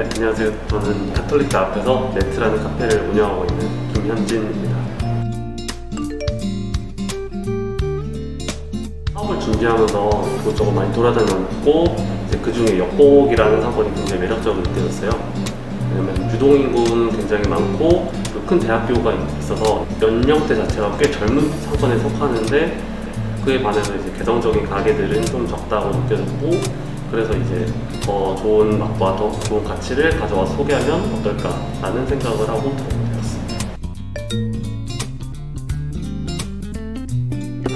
안녕하세요. 저는 가톨릭대 앞에서 네트라는 카페를 운영하고 있는 김현진입니다. 사업을 준비하면서 이것저것 많이 돌아다녔고 이제 그 중에 역곡이라는 상권이 굉장히 매력적으로 느껴졌어요. 왜냐면 유동인구는 굉장히 많고 큰 대학교가 있어서 연령대 자체가 꽤 젊은 상권에 속하는데 그에 반해서 이제 개성적인 가게들은 좀 적다고 느껴졌고 그래서 이제 더 좋은 맛과 더 좋은 가치를 가져와서 소개하면 어떨까라는 생각을 하고 들어오게 되었습니다.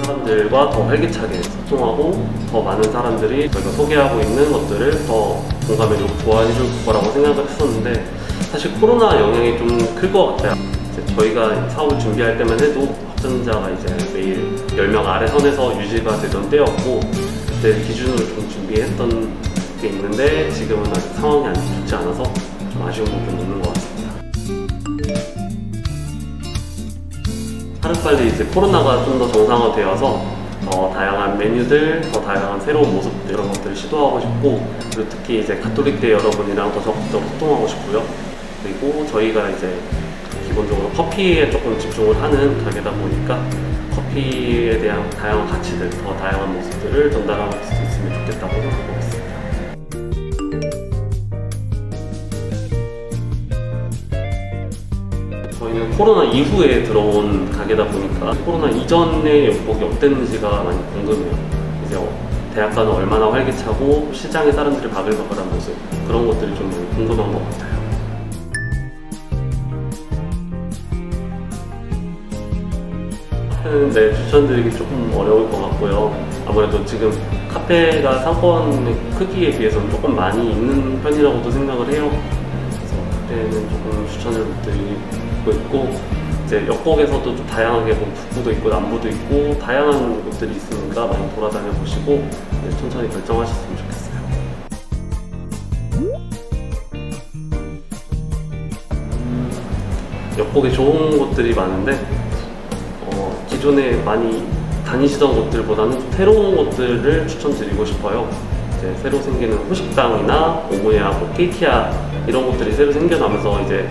사람들과 더 활기차게 소통하고 더 많은 사람들이 저희가 소개하고 있는 것들을 더 공감해주고 좋아해 줄 거라고 생각을 했었는데 사실 코로나 영향이 좀 클 것 같아요. 저희가 사업을 준비할 때만 해도 확진자가 이제 매일 10명 아래 선에서 유지가 되던 때였고 그때 기준으로 좀 준비했던 게 있는데 지금은 아직 상황이 안 좋지 않아서 좀 아쉬운 부분이 있는 것 같습니다. 하루빨리 이제 코로나가 좀 더 정상화되어서 더 다양한 메뉴들, 더 다양한 새로운 모습들 이런 것들을 시도하고 싶고 그리고 특히 이제 가톨릭대 여러분이랑 더 적극적으로 소통하고 싶고요. 그리고 저희가 이제 기본적으로 커피에 조금 집중을 하는 가게다 보니까 커피에 대한 다양한 가치들, 더 다양한 모습들을 전달할 수 코로나 이후에 들어온 가게다 보니까 코로나 이전의 역복이 어땠는지가 많이 궁금해요. 이제 어, 대학가는 얼마나 활기차고 시장에 사람들이 바글바글한 모습 그런 것들이 좀 궁금한 것 같아요. 네, 추천드리기 조금 어려울 것 같고요. 아무래도 지금 카페가 상권 크기에 비해서는 조금 많이 있는 편이라고도 생각을 해요. 카페는 조금 추천을 못 드리고 있고, 이제 역곡에서도 좀 다양하게 뭐 북부도 있고 남부도 있고 다양한 곳들이 있으니까 많이 돌아다녀 보시고 네, 천천히 결정하셨으면 좋겠어요. 음, 역곡에 좋은 곳들이 많은데 어, 기존에 많이 다니시던 곳들보다는 좀 새로운 곳들을 추천드리고 싶어요. 이제 새로 생기는 호식당이나 오모야, 뭐 KT야 이런 곳들이 새로 생겨나면서 이제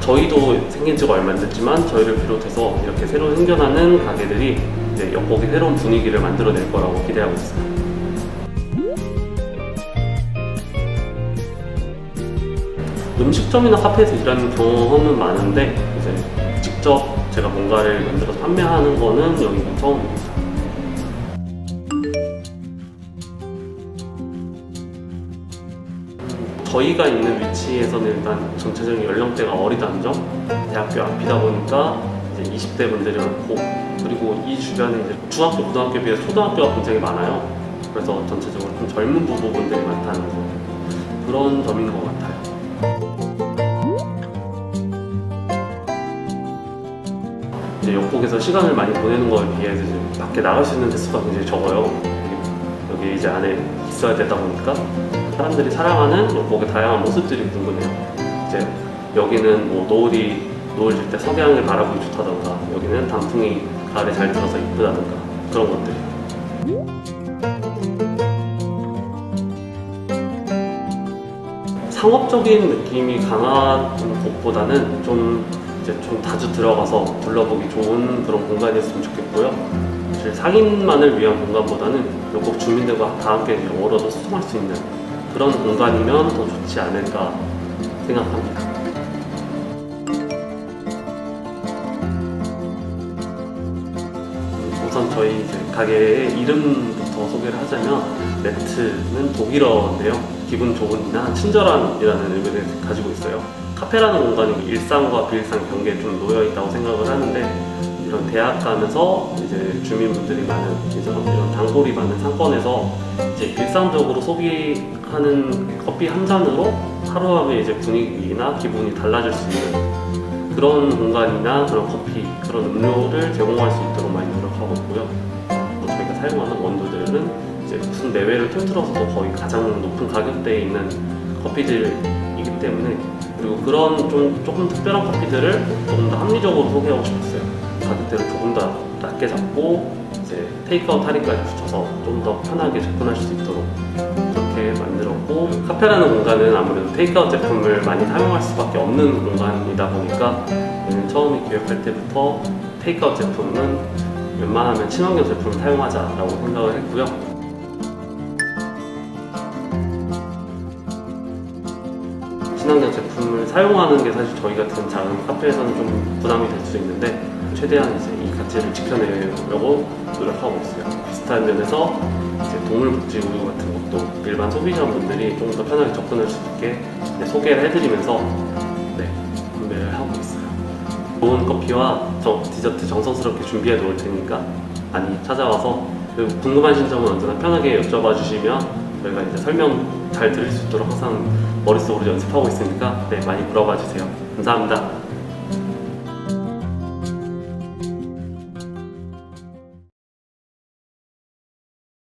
저희도 생긴 지가 얼마 안 됐지만 저희를 비롯해서 이렇게 새로 생겨나는 가게들이 이제 역곡의 새로운 분위기를 만들어낼 거라고 기대하고 있어요. 음식점이나 카페에서 일하는 경험은 많은데 이제 직접 제가 뭔가를 만들어서 판매하는 거는 여기가 처음입니다. 저희가 있는 위치에서는 일단 전체적인 연령대가 어리다는 점, 대학교 앞이다 보니까 이제 20대 분들이 많고 그리고 이 주변에 이제 중학교, 고등학교에 비해서 초등학교가 굉장히 많아요. 그래서 전체적으로 좀 젊은 부부분들이 많다는 거 그런 점인 것 같아요. 이제 역곡에서 시간을 많이 보내는 거에 비해서 밖에 나갈 수 있는 횟수가 굉장히 적어요. 여기 이제 안에 있어야 되다 보니까 사람들이 사랑하는 역곡의 다양한 모습들이 궁금해요. 이제 여기는 뭐 노을이 노을 질 때 석양을 바라보기 좋다던가 여기는 단풍이 가을에 잘 들어서 이쁘다던가 그런 것들이 상업적인 느낌이 강한 곳보다는 좀 이제 좀 자주 들어가서 둘러보기 좋은 그런 공간이었으면 좋겠고요. 사실 상인만을 위한 공간보다는 역곡 주민들과 다 함께 어우러져 소통할 수 있는 그런 공간이면 더 좋지 않을까 생각합니다. 우선 저희 가게의 이름부터 소개를 하자면 네트는 독일어인데요. 기분 좋은이나 친절한이라는 의미를 가지고 있어요. 카페라는 공간이 일상과 비일상 경계에 좀 놓여 있다고 생각을 하는데 이런 대학 가면서 이제 주민분들이 많은 이제 이런 단골이 많은 상권에서 이제 일상적으로 소비하는 커피 한 잔으로 하루하루의 이제 분위기나 기분이 달라질 수 있는 그런 공간이나 그런 커피, 그런 음료를 제공할 수 있도록 많이 노력하고 있고요. 뭐 저희가 사용하는 원두들은 이제 무슨 내외를 통틀어서도 거의 가장 높은 가격대에 있는 커피들이기 때문에 그리고 그런 좀 조금 특별한 커피들을 조금 더 합리적으로 소개하고 싶었어요. 가격대를 조금 더 낮게 잡고 이제 테이크아웃 할인까지 붙여서 좀 더 편하게 접근하실 수 있도록 그렇게 만들었고 카페라는 공간은 아무래도 테이크아웃 제품을 많이 사용할 수밖에 없는 공간이다 보니까 저희는 처음에 기획할 때부터 테이크아웃 제품은 웬만하면 친환경 제품을 사용하자라고 생각을 했고요. 친환경 제품을 사용하는 게 사실 저희 같은 작은 카페에서는 좀 부담이 될 수 있는데 최대한 이제 이 가치를 지켜내려고 노력하고 있어요. 비슷한 면에서 이제 동물 복지 우유 같은 것도 일반 소비자분들이 좀 더 편하게 접근할 수 있게 네, 소개를 해드리면서 네, 구매를 하고 있어요. 좋은 커피와 저 디저트 정성스럽게 준비해 놓을 테니까 많이 찾아와서 그리고 궁금하신 점은 언제나 편하게 여쭤봐 주시면 저희가 이제 설명 잘 드릴 수 있도록 항상 머릿속으로 연습하고 있으니까 네, 많이 물어봐 주세요. 감사합니다.